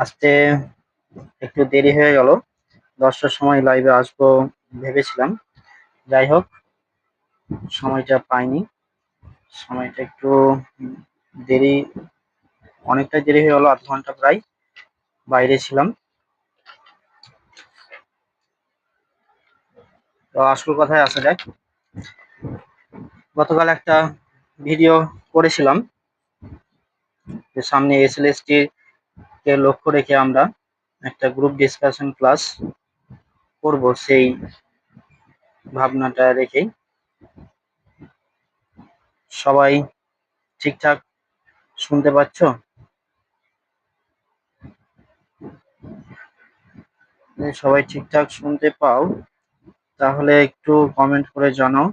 আসতে একটু দেরি হয়ে গেল। দশটার সময় লাইভে আসব ভেবেছিলাম। যাই হোক, সময়টা পাইনি। সময়টা একটু দেরি, অনেকটা দেরি হয়ে গেল, আধ ঘণ্টা প্রায় বাইরে ছিলাম। তো আসল কথায় আসা যাক। গতকাল একটা ভিডিও করেছিলাম সামনে এসএলএসটি কে লক্ষ্য রেখে আমরা একটা গ্রুপ ডিসকাশন ক্লাস করব সেই ভাবনাটা রেখেই। সবাই ঠিকঠাক শুনতে পাচ্ছ? সবাই ঠিকঠাক শুনতে পাও, তাহলে একটু কমেন্ট করে জানাও।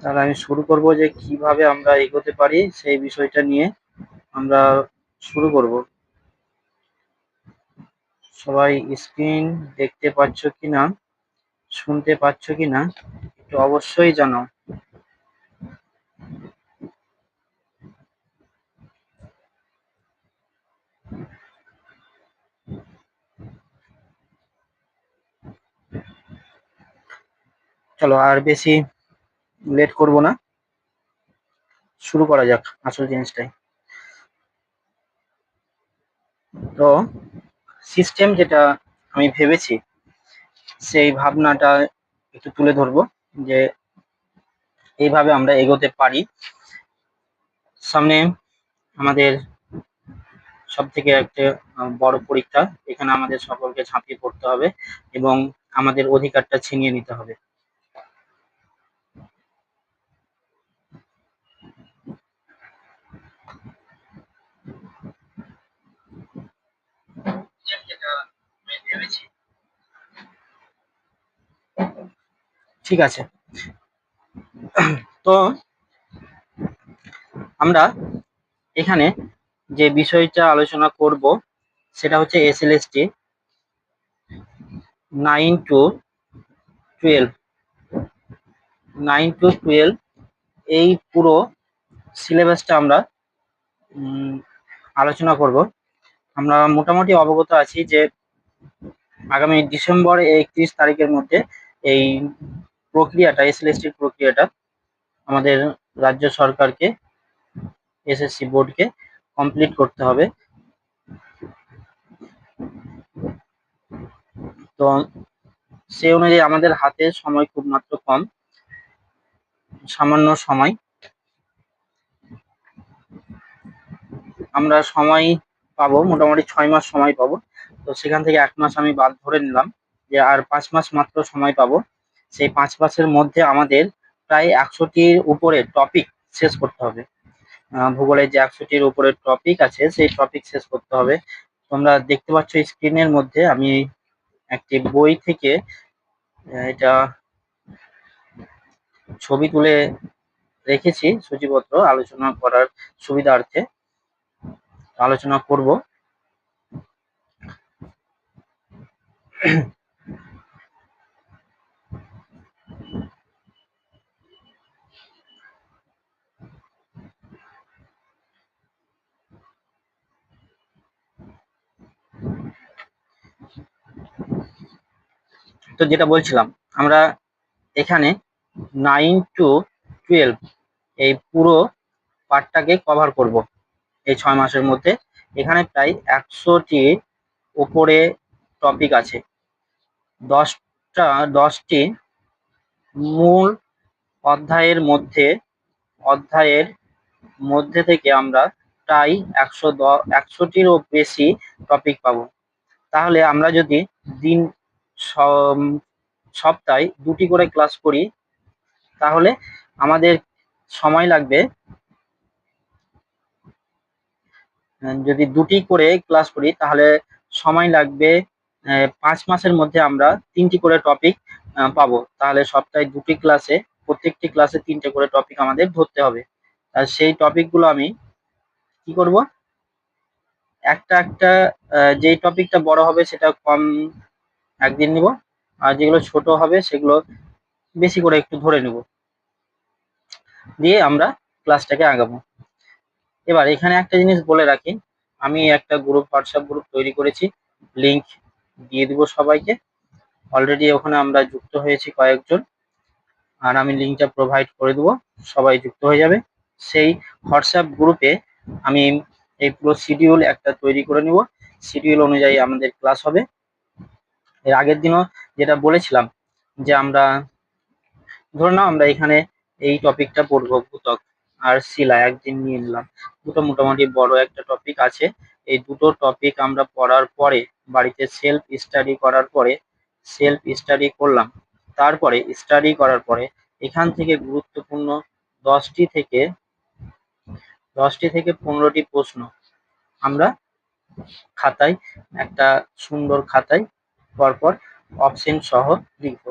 তাহলে আমি শুরু করব যে কীভাবে আমরা এগোতে পারি সেই বিষয়টা নিয়ে আমরা শুরু করব। সবাই স্ক্রিন দেখতে পাচ্ছ কিনা? শুনতে পাচ্ছ কিনা? একটু অবশ্যই জানাও। চলো আর বেশি লেট করব না। শুরু করা যাক আসল জিনিসটাই। তো সিস্টেম যেটা আমি ভেবেছি, সেই ভাবনাটা একটু তুলে ধরবো যে এইভাবে আমরা এগোতে পারি। সামনে আমাদের সব থেকে একটা বড় পরীক্ষা, এখানে আমাদের সকলকে ঝাঁপিয়ে পড়তে হবে এবং আমাদের অধিকারটা ছিনিয়ে নিতে হবে। ঠিক আছে। তো আমরা এখানে যে বিষয়টা আলোচনা করব, সেটা হচ্ছে SLST nine to twelve nine to twelve এই পুরো সিলেবাসটা আমরা আলোচনা করব। আমরা মোটামুটি অবগত আছি যে আগামী ডিসেম্বর একত্রিশ তারিখের মধ্যে এই প্রক্রিয়াটা এসএলএসটির প্রক্রিয়াটা আমাদের রাজ্য সরকারকে এসএসসি বোর্ডকে কমপ্লিট করতে হবে। তো সেই অনুযায়ী আমাদের হাতে সময় খুব মাত্র কম, সামান্য সময়। আমরা সময় পাবো, মোটামুটি ছয় মাস সময় পাবো। তো সেখান থেকে এক মাস আমি বাদ ধরে নিলাম যে আর পাঁচ মাস মাত্র সময় পাবো। সেই পাঁচ মাসের মধ্যে আমাদের প্রায় একশোটির উপরে টপিক শেষ করতে হবে। ভূগোলের যে একশোটির উপরে টপিক আছে, সেই টপিক শেষ করতে হবে। তোমরা দেখতে পাচ্ছ স্ক্রিনের মধ্যে আমি একটি বই থেকে এটা ছবি তুলে রেখেছি, সূচিপত্র আলোচনা করার সুবিধার্থে আলোচনা করব। তো যেটা বলছিলাম, আমরা এখানে নাইন টু টুয়েলভ এই পুরো পার্টটাকে কভার করব এই ছয় মাসের মধ্যে। এখানে প্রায় একশোটি উপরে টপিক আছে। দশটা, দশটি মূল অধ্যায়ের মধ্যে অধ্যায়ের মধ্যে থেকে আমরা প্রায় একশো একশোটিরও বেশি টপিক পাবো। তাহলে আমরা যদি দিন সপ্তাহে দুটি করে ক্লাস করি, তাহলে আমাদের সময় লাগবে, যদি দুটি করে ক্লাস করি, তাহলে সময় লাগবে পাঁচ মাসের মধ্যে আমরা তিনটি করে টপিক পাবো। তাহলে সপ্তাহে দুটি ক্লাসে প্রত্যেকটি ক্লাসে তিনটে করে টপিক আমাদের ধরতে হবে। আর সেই টপিকগুলো আমি কি করব? একটা একটা যেই টপিকটা বড় হবে সেটা কম একদিন নিব। আর যেগুলো ছোট হবে সেগুলো বেশি করে একটু ধরে নেব। দিয়ে আমরা ক্লাসটাকে আগাবো। এবার এখানে একটা জিনিস বলে রাখি। আমি একটা গ্রুপ হোয়াটসঅ্যাপ গ্রুপ তৈরি করেছি। লিংক দিয়ে দিব সবাইকে। অলরেডি ওখানে আমরা যুক্ত হয়েছি কয়েকজন। আর আমি লিঙ্কটা প্রোভাইড করে দেবো। সবাই যুক্ত হয়ে যাবে। সেই হোয়াটসঅ্যাপ গ্রুপে আমি এই পুরো শিডিউল একটা তৈরি করে নিব। শিডিউল অনুযায়ী আমাদের ক্লাস হবে। এর আগের দিনও যেটা বলেছিলাম যে আমরা, ধরে নাও আমরা এখানে এই টপিকটা পড়ব ভূতক আর শিলা একদিন নিয়ে নিলাম। দুটো মোটামুটি বড় একটা টপিক আছে। এই দুটো টপিক আমরা পড়ার পরে বাড়িতে সেলফ স্টাডি করার পরে সেলফ স্টাডি করলাম। তারপরে স্টাডি করার পরে এখান থেকে গুরুত্বপূর্ণ দশটি থেকে দশটি থেকে পনেরোটি প্রশ্ন আমরা খাতায়, একটা সুন্দর খাতায় পরপর অপশন সহ লিখব।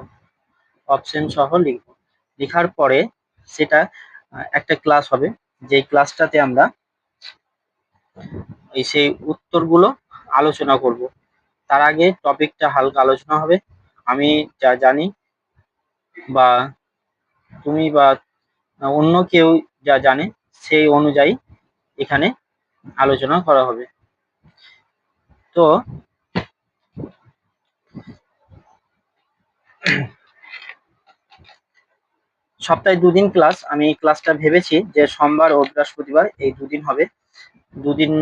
অপশন সহ লিখব। লেখার পরে সেটা, একটা ক্লাস হবে। যেই ক্লাসটাতে আমরা সেই উত্তরগুলো আলোচনা করব। তার আগে টপিকটা হালকা আলোচনা হবে। আমি যা জানি বা তুমি বা অন্য কেউ যা জানে সেই অনুযায়ী এখানে আলোচনা করা হবে। তো সপ্তাহে দুদিন ক্লাস আমি ক্লাসটা ভেবেছি যে সোমবার ও বৃহস্পতিবার এই দুদিন হবে। দুদিন,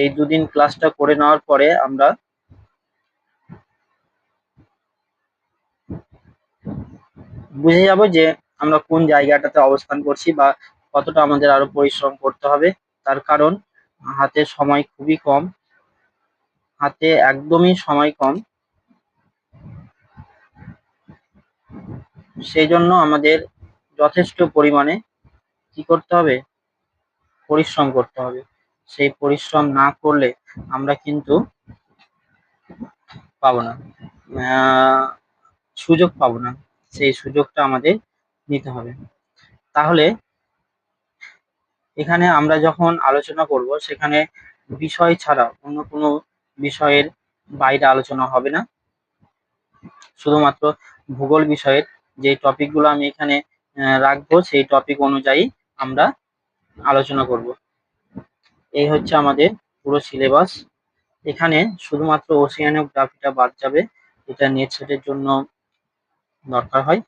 এই দুদিন ক্লাসটা করে নেওয়ার পরে আমরা বুঝে যাব যে আমরা কোন জায়গাটাতে অবস্থান করছি বা কতটা আমাদের আরও পরিশ্রম করতে হবে। তার কারণ, হাতে সময় খুবই কম। হাতে একদমই সময় কম। সেই জন্য আমাদের যথেষ্ট পরিমাণে কি করতে হবে? পরিশ্রম করতে হবে। সেই পরিশ্রম না করলে আমরা কিন্তু পাবো না। সুযোগ পাবো না। সেই সুযোগটা আমাদের নিতে হবে। তাহলে এখানে আমরা যখন আলোচনা করব, সেখানে বিষয় ছাড়া অন্য কোনো বিষয়ের বাইরে আলোচনা হবে না। শুধুমাত্র ভূগোল বিষয়ের যে টপিকগুলো আমি এখানে রাখব, সেই টপিক অনুযায়ী আমরা আলোচনা করব। এই হচ্ছে আমাদের পুরো সিলেবাস। এখানে শুধুমাত্র ওসিয়ানোগ্রাফিটা বাদ যাবে। এটা নেট সেটের জন্য দরকার হয়।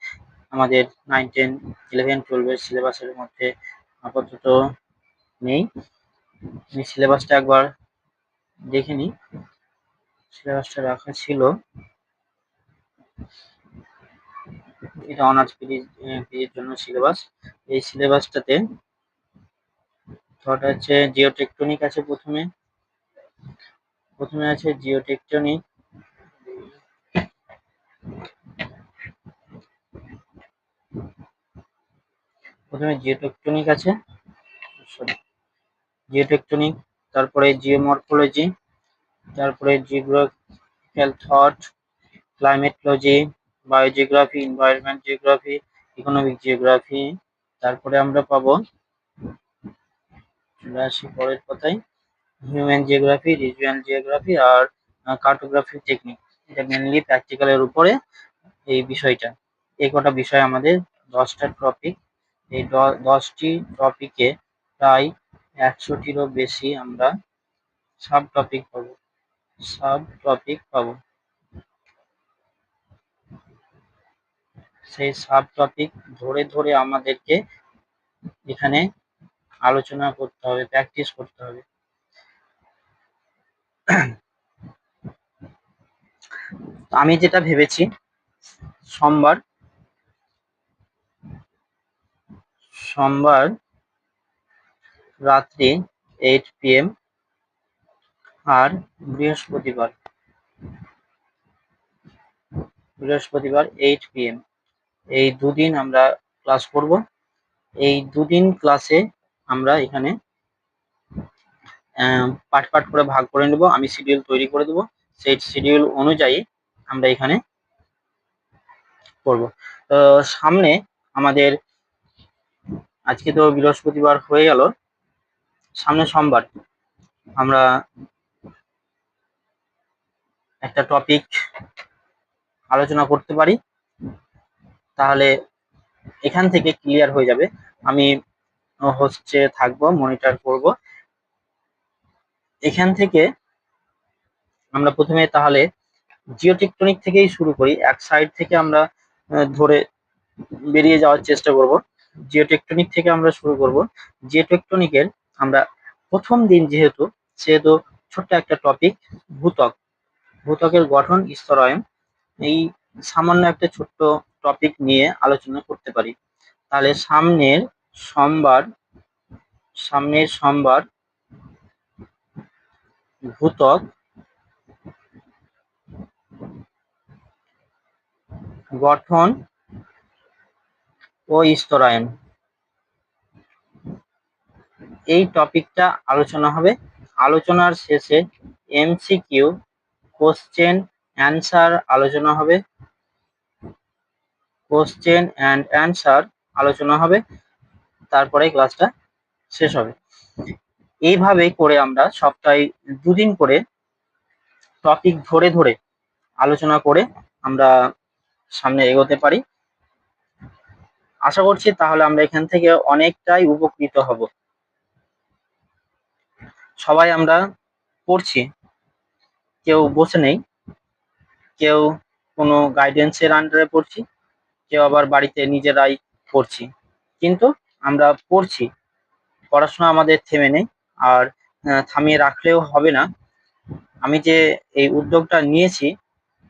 আমাদের নাইন টেন ইলেভেন টুয়েলভের সিলেবাসের মধ্যে আপাতত নেই। আমি সিলেবাসটা একবার দেখে নিই। সিলেবাসটা রাখা ছিল। এটা অনার্স পিজি পিজির জন্য সিলেবাস এই সিলেবাসটাতে ধরটা হচ্ছে জিওটেকটনিক আছে প্রথমে। প্রথমে আছে জিওটেকটনিক প্রথমে জিওটেকটনিক আছে, সরি জিওটেকটনিক তারপরে জিওমরফোলজি তারপরে geographical thought climatology biogeography, environment geography, economic geography, তারপরে আমরা পাবো, চলে আসি পরের কথায় হিউম্যান জিওগ্রাফি রিজিওনাল জিওগ্রাফি আর কার্টোগ্রাফি টেকনিক। এটা মেনলি প্র্যাকটিক্যালের উপরে এই বিষয়টা। এই কটা বিষয় আমাদের দশটা টপিক এই দশটি টপিকে প্রায় একশোটিরও বেশি আমরা সাব টপিক পাবো। সাব টপিক পাবো। সেই সাব টপিক ধরে ধরে আমাদেরকে এখানে আলোচনা করতে হবে প্র্যাকটিস করতে হবে। আমি যেটা ভেবেছি, সোমবার সোমবার রাত্রি এইট পিএম আর বৃহস্পতিবার। বৃহস্পতিবার এইট পিএম এই দুদিন আমরা ক্লাস করব। এই দুদিন ক্লাসে আমরা এখানে আহ, পার্ট পার্ট করে ভাগ করে নেব। আমি শিডিউল তৈরি করে দেবো। সেই শিডিউল অনুযায়ী আমরা এখানে করব। তো সামনে আমাদের আজকে তো বৃহস্পতিবার হয়ে গেল। সামনে সোমবার। আমরা একটা টপিক আলোচনা করতে পারি। তাহলে এখান থেকে ক্লিয়ার হয়ে যাবে। আমি হচ্ছে থাকব মনিটর করব। এখান থেকে আমরা প্রথমে তাহলে জিওটেকটনিক থেকেই শুরু করি। এক সাইড থেকে আমরা ধরে বেরিয়ে যাওয়ার চেষ্টা করব। জিওটেকটনিক থেকে আমরা শুরু করব। জিওটেকটনিকের আমরা প্রথম দিন যেহেতু, সেহেতু ছোট্ট একটা টপিক ভূতক ভূতকের গঠন, স্তরায়ন, এই সামান্য একটা ছোট্ট টপিক নিয়ে আলোচনা করতে পারি। তাহলে সামনের সোমবার সামনের সোমবার ভূতক গঠন ও স্তরায়ন এই টপিকটা আলোচনা হবে। আলোচনার শেষে এমসিকিউ কোশ্চেন অ্যান্সার আলোচনা হবে। কোশ্চেন অ্যান্ড অ্যান্সার আলোচনা হবে। তারপরে ক্লাসটা শেষ হবে। এইভাবে করে আমরা সপ্তাহে দুদিন করে টপিক ধরে ধরে আলোচনা করে আমরা সামনে এগোতে পারি। আশা করছি তাহলে আমরা এখান থেকে অনেকটাই উপকৃত হব। সবাই আমরা পড়ছি। কেউ বসে নেই। কেউ কোনো গাইডেন্সের আন্ডারে পড়ছি। কেউ আবার বাড়িতে নিজেরাই পড়ছি। কিন্তু আমরা পড়ছি। পড়াশোনা আমাদের থেমে নেই। আর থামিয়ে রাখলেও হবে না। আমি যে এই উদ্যোগটা নিয়েছি,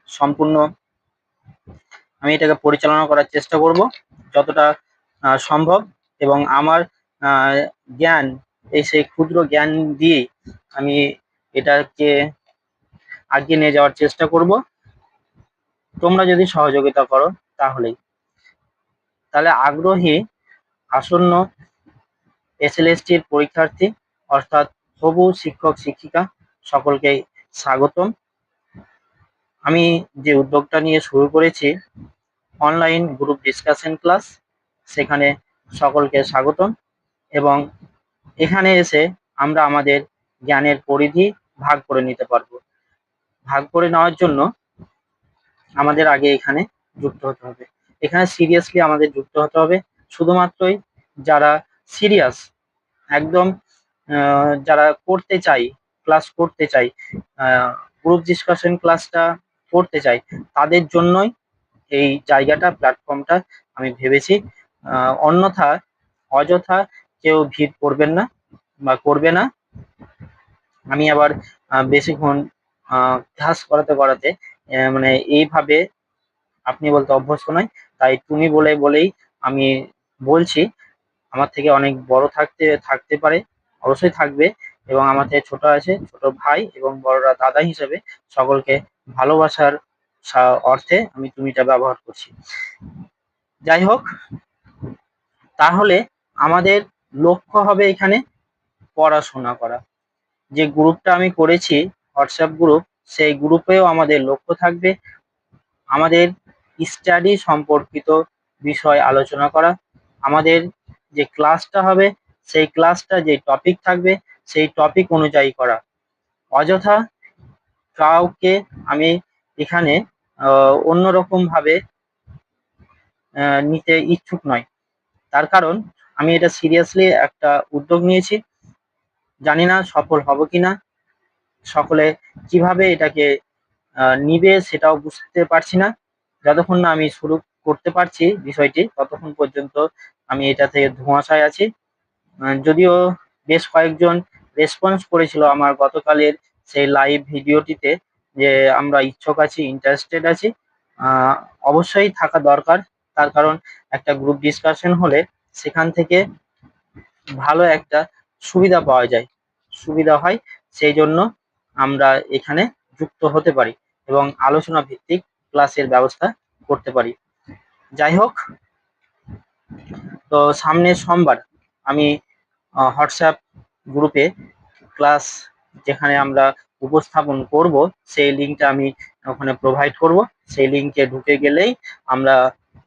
সম্পূর্ণ আমি এটাকে পরিচালনা করার চেষ্টা করব। যতটা সম্ভব এবং আমার জ্ঞান, এই সেই ক্ষুদ্র জ্ঞান দিয়ে আমি এটাকে আগিয়ে নিয়ে যাওয়ার চেষ্টা করব। তোমরা যদি সহযোগিতা করো তাহলেই। তাহলে আগ্রহী আসন্ন এসএলএসটির পরীক্ষার্থী অর্থাৎ হবু শিক্ষক শিক্ষিকা সকলকেই স্বাগতম। আমি যে উদ্যোগটা নিয়ে শুরু করেছি অনলাইন গ্রুপ ডিসকাশন ক্লাস সেখানে সকলকে স্বাগতম। এবং এখানে এসে আমরা আমাদের জ্ঞানের পরিধি ভাগ করে নিতে পারব। ভাগ করে নেওয়ার জন্য আমাদের আগে এখানে যুক্ত হতে হবে। এখানে সিরিয়াসলি আমাদের যুক্ত হতে হবে। শুধুমাত্রই যারা সিরিয়াস একদম যারা করতে চাই ক্লাস করতে চাই গ্রুপ ডিসকাশন ক্লাসটা করতে চাই, তাদের জন্যই এই জায়গাটা প্ল্যাটফর্মটা আমি ভেবেছি। অন্যথা, অযথা কেউ ভিড় করবেন না বা করবে না। আমি আবার বেশিক্ষণ ক্লাস করাতে করাতে মানে এইভাবে আপনি বলতে অভ্যস্ত নয়। তাই তুমি বলে, বলেই আমি বলছি, আমার থেকে অনেক বড় থাকতে থাকতে পারে, অবশ্যই থাকবে এবং আমার থেকে ছোট আছে, ছোট ভাই এবং বড়রা দাদা হিসেবে সকলকে ভালোবাসার অর্থে আমি তুমিটা ব্যবহার করছি। যাই হোক তাহলে আমাদের লক্ষ্য হবে এখানে পড়াশোনা করা। যে গ্রুপটা আমি করেছি, হোয়াটসঅ্যাপ গ্রুপ, সেই গ্রুপেও আমাদের লক্ষ্য থাকবে আমাদের স্টাডি সম্পর্কিত বিষয় আলোচনা করা। আমাদের যে ক্লাসটা হবে, সেই ক্লাসটা যে টপিক থাকবে, সেই টপিক অনুযায়ী করা। অযথা কাউকে আমি এখানে অন্যরকম ভাবে নিতে ইচ্ছুক নয়। তার কারণ, আমি এটা সিরিয়াসলি একটা উদ্যোগ নিয়েছি। জানি না সফল হব কিনা, সকলে কীভাবে এটাকে নিবে সেটাও বুঝতে পারছি না। যতক্ষণ না আমি শুরু করতে পারছি বিষয়টি, ততক্ষণ পর্যন্ত আমি এটা থেকে ধোঁয়াশায় আছি। যদিও বেশ কয়েকজন রেসপন্স করেছিল আমার গতকালের সেই লাইভ ভিডিওটিতে যে আমরা ইচ্ছুক আছি ইন্টারেস্টেড আছি অবশ্যই থাকা দরকার। তার কারণ একটা গ্রুপ ডিসকাশন হলে সেখান থেকে ভালো একটা সুবিধা পাওয়া যায়। সুবিধা হয়, সেই জন্য আমরা এখানে যুক্ত হতে পারি এবং আলোচনা ভিত্তিক ক্লাসের ব্যবস্থা করতে পারি। যাই হোক, তো সামনের সোমবার আমি হোয়াটসঅ্যাপ গ্রুপে ক্লাস যেখানে আমরা উপস্থাপন করব, সেই লিঙ্কটা আমি ওখানে প্রোভাইড করব। সেই লিঙ্কে ঢুকে গেলেই আমরা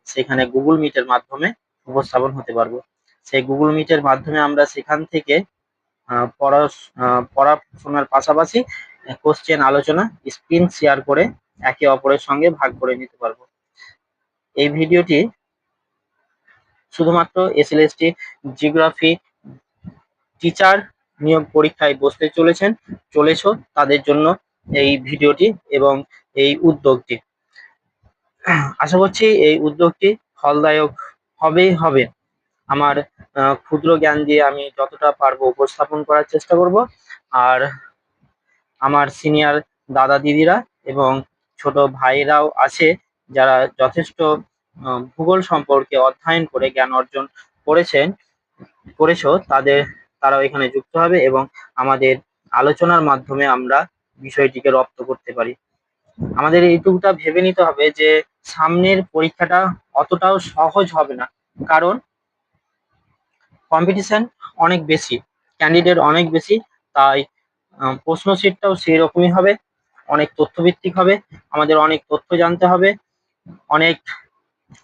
সেখানে গুগল মিটের মাধ্যমে উপস্থাপন হতে পারব। সেই গুগল মিটের মাধ্যমে আমরা সেখান থেকে পড়াশোনার পাশাপাশি কোশ্চেন আলোচনা স্ক্রিন শেয়ার করে একে অপরের সঙ্গে ভাগ করে নিতে পারব। এই ভিডিওটি শুধুমাত্র এসএলএসটি জিওগ্রাফি টিচার নিয়োগ পরীক্ষায় বসতে চলেছেন, চলেছ তাদের জন্য এই ভিডিওটি এবং এই উদ্যোগটি। আশা করছি এই উদ্যোগটি ফলদায়ক হবেই হবে। আমার ক্ষুদ্র জ্ঞান দিয়ে আমি যতটা পারব উপস্থাপন করার চেষ্টা করব। আর আমার সিনিয়র দাদা দিদিরা এবং ছোট ভাইরাও আছে যারা যথেষ্ট ভূগোল সম্পর্কে অধ্যয়ন করে জ্ঞান অর্জন করেছেন, করেছ, তাদের তারাও এখানে যুক্ত হবে এবং আমাদের আলোচনার মাধ্যমে আমরা বিষয়টিকে রপ্ত করতে পারি। আমাদের এইটুকুটা ভেবে নিতে হবে যে সামনের পরীক্ষাটা অতটাও সহজ হবে না। কারণ কম্পিটিশন অনেক বেশি ক্যান্ডিডেট অনেক বেশি, তাই প্রশ্ন সেটটাও সেই রকমই হবে, অনেক তথ্যভিত্তিক হবে, আমাদের অনেক তথ্য জানতে হবে, অনেক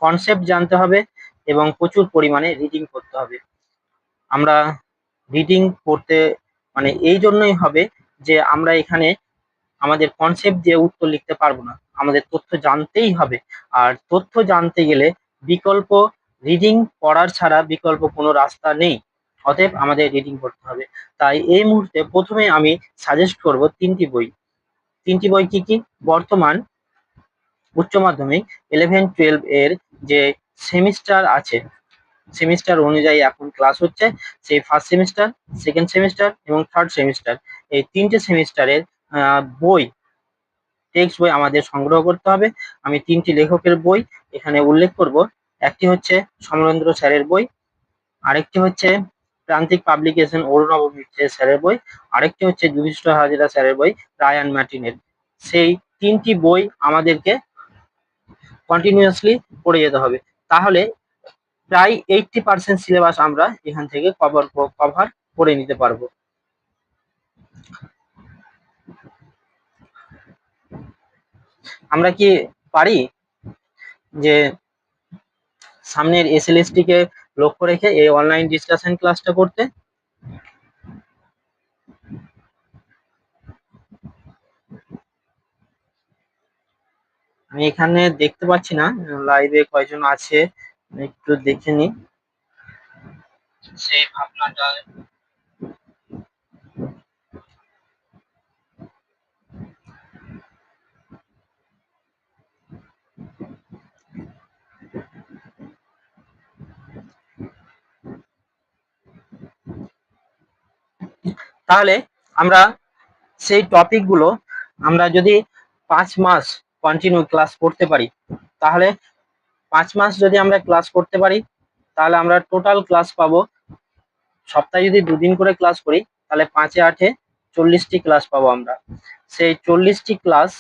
কনসেপ্ট জানতে হবে এবং প্রচুর পরিমাণে রিডিং করতে হবে। আমরা রিডিং করতে মানে এই জন্যই হবে যে আমরা এখানে আমাদের কনসেপ্ট দিয়ে উত্তর লিখতে পারব না। আমাদের তথ্য জানতেই হবে। আর তথ্য জানতে গেলে বিকল্প রিডিং পড়ার ছাড়া বিকল্প কোনো রাস্তা নেই। অতএব আমাদের রিডিং করতে হবে। তাই এই মুহূর্তে প্রথমে আমি সাজেস্ট করব তিনটি বই। তিনটি বই কি কি? বর্তমান উচ্চ মাধ্যমিক ইলেভেন টুয়েলভ এর যে সেমিস্টার আছে সেমিস্টার অনুযায়ী এখন ক্লাস হচ্ছে। সেই ফার্স্ট সেমিস্টার সেকেন্ড সেমিস্টার এবং থার্ড সেমিস্টার এই তিনটে সেমিস্টারের বই টেক্সট বই আমাদের সংগ্রহ করতে হবে। আমি তিনটি লেখকের বই এখানে উল্লেখ করব। একটি হচ্ছে সমরেন্দ্র স্যারের বই, আরেকটি হচ্ছে প্রান্তিক পাবলিকেশন মিত্রের স্যারের বই, আরেকটি হচ্ছে যুধিষ্ঠ হাজিরা স্যারের বই, রায়ান মার্টিনের। সেই তিনটি বই আমাদেরকে কন্টিনিউয়াসলি পড়ে যেতে হবে। তাহলে প্রায় এইটটি পার্সেন্ট সিলেবাস আমরা এখান থেকে কভার কভার করে নিতে পারব। আমরা কি পারি যে সামনের এসএলএসটি কে লক্ষ্য রেখে এই অনলাইন ডিসকাশন ক্লাসটা করতে? আমি এখানে দেখতে পাচ্ছি না লাইভে কয়জন আছে? একটু দেখে নি সেই ভাবনাটা। তাহলে আমরা সেই টপিকগুলো আমরা যদি পাঁচ মাস কন্টিনিউ ক্লাস করতে পারি তাহলে পাঁচ মাস যদি আমরা ক্লাস করতে পারি, তাহলে আমরা টোটাল ক্লাস পাবো। সপ্তাহে যদি দুদিন করে ক্লাস করি, তাহলে পাঁচে আটে চল্লিশটি ক্লাস পাবো আমরা। সেই চল্লিশটি ক্লাস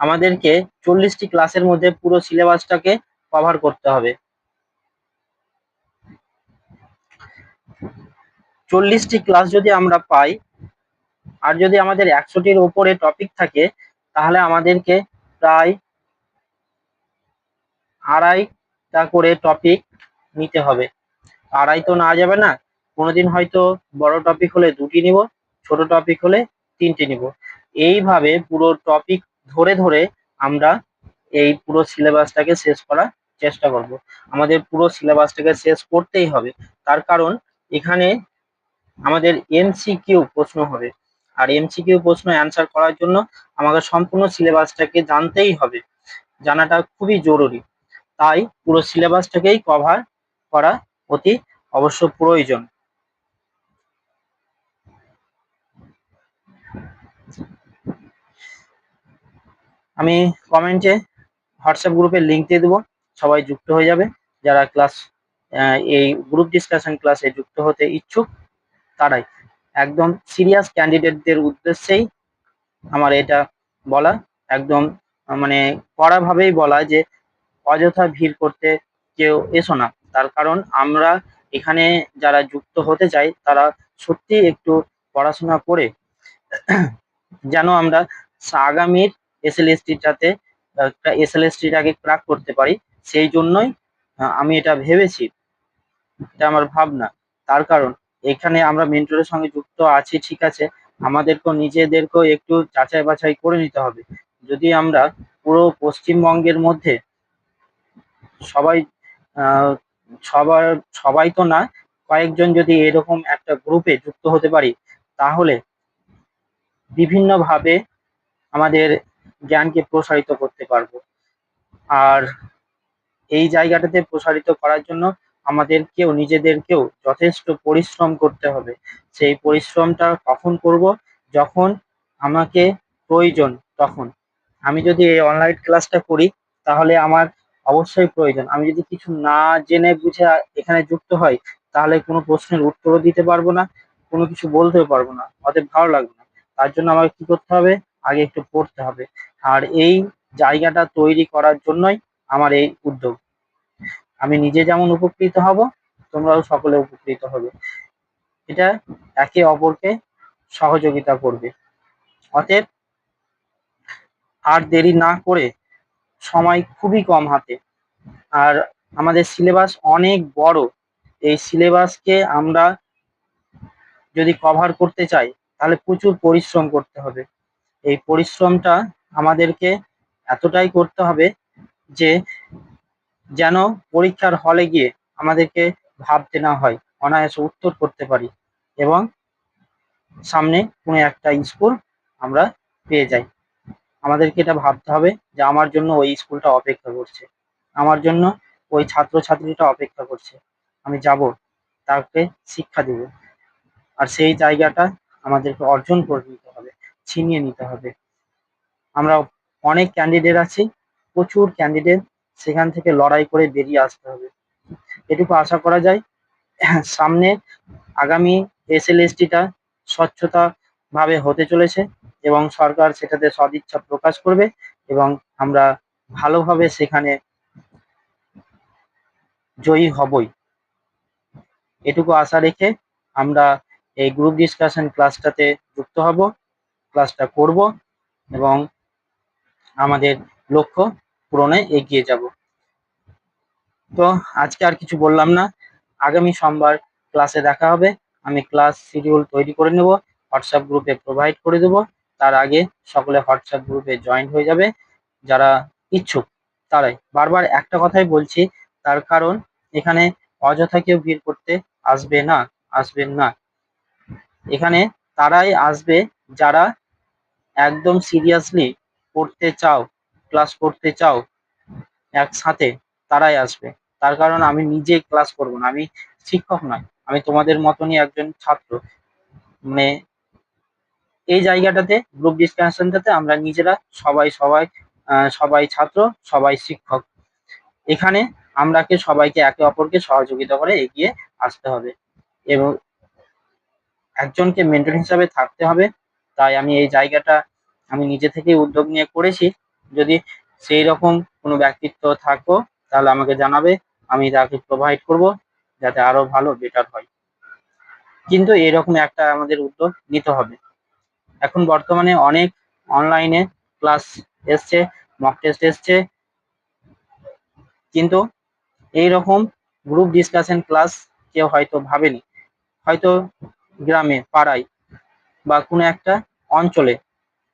আমাদেরকে চল্লিশটি ক্লাসের মধ্যে পুরো সিলেবাসটাকে কভার করতে হবে। চল্লিশটি ক্লাস যদি আমরা পাই, আর যদি আমাদের একশোটির ওপরে টপিক থাকে, তাহলে আমাদেরকে প্রায় আড়াইটা করে টপিক নিতে হবে। আড়াই তো না যাবে না, কোনোদিন হয়তো বড় টপিক হলে দুটি নিব, ছোট টপিক হলে তিনটি নিব। এইভাবে পুরো টপিক ধরে ধরে আমরা এই পুরো সিলেবাসটাকে শেষ করার চেষ্টা করব। আমাদের পুরো সিলেবাসটাকে শেষ করতেই হবে। তার কারণ এখানে আমাদের এমসিকিউ প্রশ্ন হবে। আর এমসিকিউ প্রশ্ন অ্যান্সার করার জন্য আমাকে সম্পূর্ণ সিলেবাসটাকে জানতেই হবে। জানাটা খুবই জরুরি। তাই পুরো সিলেবাসটাকেই কভার করা অতি অবশ্য প্রয়োজন। আমি কমেন্টে হোয়াটসঅ্যাপ গ্রুপের লিঙ্ক দিয়ে দেবো, সবাই যুক্ত হয়ে যাবে। যারা ক্লাস এই গ্রুপ ডিসকাশন ক্লাসে যুক্ত হতে ইচ্ছুক, তারাই একদম সিরিয়াস ক্যান্ডিডেটদের উদ্দেশ্যেই আমার এটা বলা, একদম মানে কড়াভাবেই বলা যে অযথা ভিড় করতে কেউ এসো না। তার কারণ আমরা এখানে যারা যুক্ত হতে চাই, তারা সত্যি একটু পড়াশোনা করে যেন আমরা আগামীর এসএলএসটিটাতে, একটা এসএলএসটিটাকে ক্রাক করতে পারি। সেই জন্যই আমি এটা ভেবেছি। এটা আমার ভাবনা। তার কারণ, এখানে আমরা মেন্টরের সঙ্গে যুক্ত আছি, ঠিক আছে। আমাদেরকেও, নিজেদেরকেও একটু যাচাই বাছাই করে নিতে হবে। যদি আমরা পুরো পশ্চিমবঙ্গের মধ্যে সবাই সবার, সবাই তো না, কয়েকজন যদি এরকম একটা গ্রুপে যুক্ত হতে পারি, তাহলে বিভিন্নভাবে আমাদের জ্ঞানকে প্রসারিত করতে পারব। আর এই জায়গাটাতে প্রসারিত করার জন্য আমাদেরকেও, নিজেদেরকেও যথেষ্ট পরিশ্রম করতে হবে। সেই পরিশ্রমটা কখন করব? যখন আমাকে প্রয়োজন, তখন। আমি যদি এই অনলাইন ক্লাসটা করি, তাহলে আমার অবশ্যই প্রয়োজন। আমি যদি কিছু না জেনে বুঝে এখানে যুক্ত হয় তাহলে কোনো প্রশ্নের উত্তরও দিতে পারব না, কোনো কিছু বলতেও পারব না। অতএব ভালো লাগবে না। তার জন্য আমাকে কি করতে হবে? আগে একটু পড়তে হবে। আর এই জায়গাটা তৈরি করার জন্যই আমার এই উদ্যোগ। আমি নিজে যেমন উপকৃত হব, তোমরাও সকলে উপকৃত হবে। এটা একে অপরকে সহযোগিতা করবে। অতএব আর দেরি না করে সময় খুবই কম হাতে। আর আমাদের সিলেবাস অনেক বড়। এই সিলেবাসকে আমরা যদি কভার করতে চাই, তাহলে প্রচুর পরিশ্রম করতে হবে। এই পরিশ্রমটা আমাদেরকে এতটাই করতে হবে যে, যেন পরীক্ষার হলে গিয়ে আমাদেরকে ভাবতে না হয়, অনায়াসে উত্তর করতে পারি। এবং সামনে কোনো একটা স্কুল আমরা পেয়ে যাই। আমাদেরকে এটা ভাবতে হবে যে আমার জন্য ওই স্কুলটা অপেক্ষা করছে। আমার জন্য ওই ছাত্রছাত্রীটা অপেক্ষা করছে। আমি যাব, তাকে শিক্ষা দেব। আর সেই জায়গাটা আমাদেরকে অর্জন করে নিতে হবে, ছিনিয়ে নিতে হবে। আমরা অনেক ক্যান্ডিডেট আছি, প্রচুর ক্যান্ডিডেট সেখান থেকে লড়াই করে বেরিয়ে আসতে হবে। এটুকু আশা করা যায়, সামনে আগামী এসএলএসটিটা স্বচ্ছতা ভাবে হতে চলেছে। এবং সরকার সেটাতে সদিচ্ছা প্রকাশ করবে এবং আমরা ভালোভাবে সেখানে জয়ী হবই। এটুকু আশা রেখে আমরা এই গ্রুপ ডিসকাশন ক্লাসটাতে যুক্ত হব ক্লাসটা করব এবং আমাদের লক্ষ্য পূরণে এগিয়ে যাব। তো আজকে আর কিছু বললাম না। আগামী সোমবার ক্লাসে দেখা হবে। আমি ক্লাস শিডিউল তৈরি করে নেব হোয়াটসঅ্যাপ গ্রুপে প্রোভাইড করে দেব। তার আগে সকলে হোয়াটসঅ্যাপ গ্রুপে জয়েন হয়ে যাবে। যারা ইচ্ছুক, তারাই। বারবার একটা কথাই বলছি, তার কারণ এখানে অযথা কেউ ভিড় করতে আসবে না আসবেন না। এখানে তারাই আসবে যারা একদম সিরিয়াসলি পড়তে চাও, ক্লাস করতে চাও একসাথে, তারাই আসবে। তার কারণ আমি নিজে ক্লাস করব না, আমি শিক্ষক নয়, আমি তোমাদের মতনই একজন ছাত্র মানে এই জায়গাটাতে গ্রুপ ডিসকাশনটাতে আমরা নিজেরা সবাই সবাই সবাই ছাত্র, সবাই শিক্ষক। এখানে আমরাকে সবাইকে একে অপরকে সহযোগিতা করে এগিয়ে আসতে হবে। এবং একজনকে মেন্টর হিসাবে থাকতে হবে। তাই আমি এই জায়গাটা আমি নিজে থেকে উদ্যোগ নিয়ে করেছি। যদি সেই রকম কোনো ব্যক্তিত্ব থাকো, তাহলে আমাকে জানাবে। আমি তাকে প্রোভাইড করব যাতে আরও ভালো বেটার হয়। কিন্তু এরকম একটা আমাদের উদ্যোগ নিতে হবে। এখন বর্তমানে অনেক অনলাইনে ক্লাস এসছে মক টেস্ট এসছে। কিন্তু এই রকম গ্রুপ ডিসকাশন ক্লাস কেউ হয়তো ভাবেনি। হয়তো গ্রামে, পাড়ায় বা কোনো একটা অঞ্চলে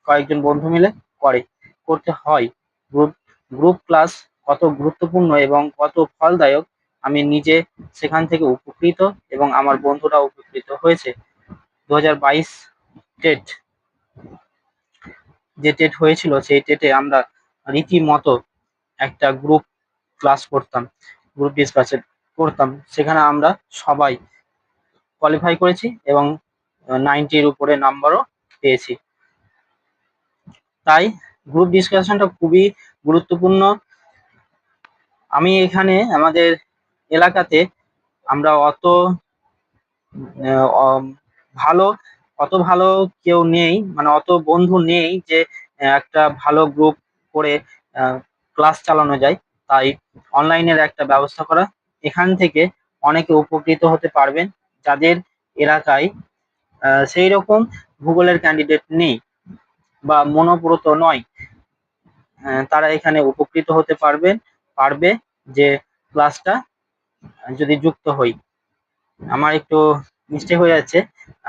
কয়েকজন বন্ধু মিলে করে, করতে হয়। গ্রুপ গ্রুপ ক্লাস কত গুরুত্বপূর্ণ এবং কত ফলদায়ক, আমি নিজে সেখান থেকে উপকৃত এবং আমার বন্ধুরা উপকৃত হয়েছে। দু টেট যে টেট হয়েছিল, সেই টেটে আমরা রীতিমতো একটা গ্রুপ ক্লাস করতাম গ্রুপ ডিসকাশন করতাম। সেখানে আমরা সবাই কোয়ালিফাই করেছি এবং নাইনটির উপরে নাম্বারও পেয়েছি। তাই গ্রুপ ডিসকাশনটা খুবই গুরুত্বপূর্ণ। আমি এখানে আমাদের এলাকাতে আমরা অত ভালো অত ভালো কেউ নেই মানে অত বন্ধু নেই যে একটা ভালো গ্রুপ করে ক্লাস চালানো যায়। তাই অনলাইনের একটা ব্যবস্থা করা। এখান থেকে অনেকে উপকৃত হতে পারবেন যাদের এলাকায় সেই রকম ভূগোলের ক্যান্ডিডেট নেই বা মনোব্রত নয়। তারা এখানে উপকৃত হতে পারবেন পারবে যে ক্লাসটা যদি যুক্ত হই। আমার একটু মিস্টেক হয়ে যাচ্ছে।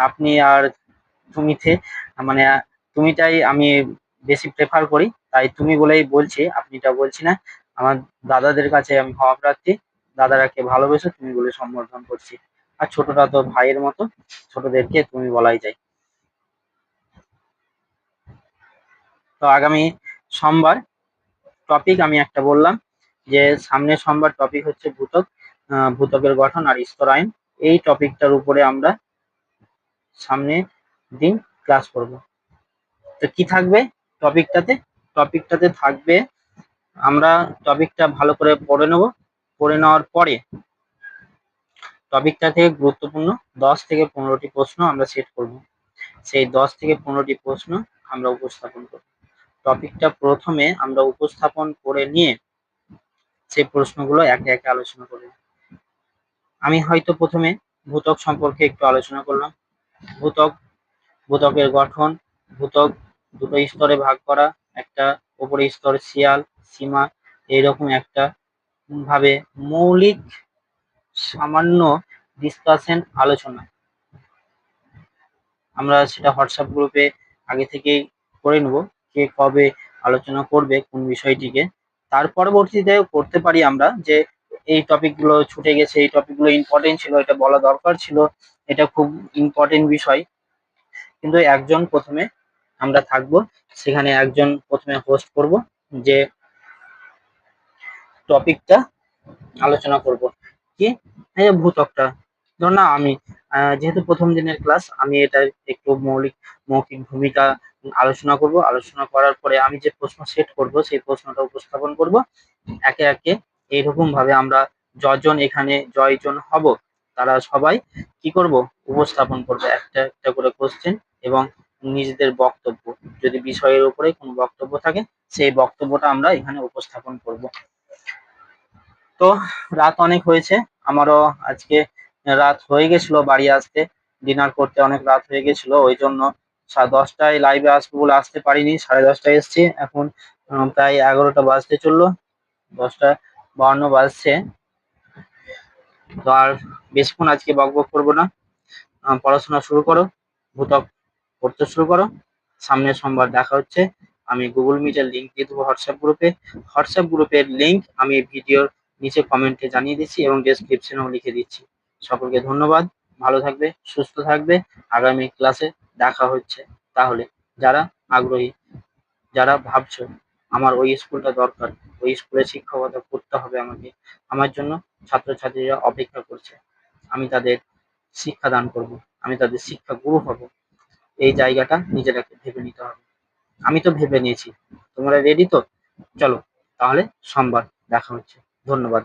আপনি আর তুমিতে মানে তুমিটাই আমি বেশি প্রেফার করি। তাই তুমি বলেই বলছি, আপনিটা বলছি না। আমার দাদাদের কাছে আমি ক্ষমা প্রার্থী দাদারাকে ভালোবেসে তুমি বলে সম্বোধন করছি। আর ছোটরা তো ভাইয়ের মতো, ছোটদেরকে তুমি বলাই যায়। তো আগামী সোমবার টপিক আমি একটা বললাম, যে সামনের সোমবার টপিক হচ্ছে ভূতক ভূতকের গঠন আর স্তরায়ন এই টপিকটার উপরে আমরা সামনে দিন ক্লাস করব। তো কি থাকবে টপিকটাতে টপিকটাতে থাকবে, আমরা টপিকটা ভালো করে পড়ে নেব। পড়ে নেওয়ার পরে টপিকটা থেকে গুরুত্বপূর্ণ দশ থেকে পনেরোটি প্রশ্ন আমরা সেট করব। সেই দশ থেকে পনেরোটি প্রশ্ন আমরা উপস্থাপন করব। টপিকটা প্রথমে আমরা উপস্থাপন করে নিয়ে সেই প্রশ্নগুলো একে একে আলোচনা করব আমি হয়তো প্রথমে ভূতক সম্পর্কে একটু আলোচনা করলাম। ভূতক ভূতকের গঠন, ভূতক দুটো স্তরে ভাগ করা, একটা উপরের স্তর শিয়াল, সীমা, এইরকম একটা। ভাবে মৌলিক সামান্য ডিসকাশন আলোচনা। আমরা সেটা হোয়াটসঅ্যাপ গ্রুপে আগে থেকেই করে নেব, কে কবে আলোচনা করবে কোন বিষয়টিকে। তার পরবর্তীতে করতে পারি আমরা যে, এই টপিকগুলো ছুটে গেছে, এই টপিকগুলো ইম্পর্টেন্ট ছিল, এটা বলা দরকার ছিল, এটা খুব ইম্পর্টেন্ট বিষয়। কিন্তু একজন প্রথমে আমরা থাকব, সেখানে একজন প্রথমে হোস্ট করব, যে টপিকটা আলোচনা করব। কি? ভূতকটা। ধর না আমি যেহেতু প্রথম দিনের ক্লাস আমি এটা একটু মৌলিক, মৌখিক ভূমিকা আলোচনা করব। আলোচনা করার পরে আমি যে প্রশ্ন সেট করব, সেই প্রশ্নটা উপস্থাপন করব। একে একে এইরকম ভাবে আমরা যজন এখানে জয়জন হব। তারা সবাই কি করব? উপস্থাপন করবে একটা একটা করে কোশ্চেন এবং নিজেদের বক্তব্য। যদি বিষয়ের উপরে কোনো বক্তব্য থাকে, সেই বক্তব্যটা আমরা এখানে উপস্থাপন করব। তো রাত অনেক হয়েছে। আমারও আজকে রাত হয়ে গেছিল বাড়ি আসতে। ডিনার করতে অনেক রাত হয়ে গেছিল। ওই জন্য দশটায় লাইভে আসব বলে আসতে পারিনি। সাড়ে দশটায় এসছি। এখন প্রায় এগারোটা বাজতে চলল। দশটা বাহান্ন বাজছে। তো আর বেশিক্ষণ আজকে বক বক করব না। পড়াশোনা শুরু করো, ভূতক পড়তে শুরু করো। সামনের সোমবার দেখা হচ্ছে। আমি গুগল মিটের লিঙ্ক দিয়ে দেবো হোয়াটসঅ্যাপ গ্রুপে হোয়াটসঅ্যাপ গ্রুপের লিঙ্ক আমি ভিডিওর নিচে কমেন্টে জানিয়ে দিচ্ছি এবং ডেসক্রিপশনেও লিখে দিচ্ছি। সকলকে ধন্যবাদ। ভালো থাকবে, সুস্থ থাকবে। আগামী ক্লাসে দেখা হচ্ছে। তাহলে যারা আগ্রহী, যারা ভাবছ আমার ওই স্কুলটা দরকার, ওই স্কুলে শিক্ষকতা করতে হবে আমাকে, আমার জন্য ছাত্রছাত্রীরা অপেক্ষা করছে। আমি তাদের শিক্ষা দান করব, আমি তাদের শিক্ষা গুরু হব। এই জায়গাটা নিজেরাকে ভেবে নিতে হবে। আমি তো ভেবে নিয়েছি। তোমরা রেডি তো? চলো, তাহলে সোমবার দেখা হচ্ছে। ধন্যবাদ।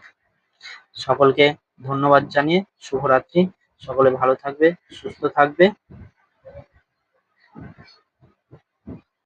সকলকে ধন্যবাদ জানিয়ে শুভরাত্রি। সকলে ভালো থাকবে, সুস্থ থাকবে।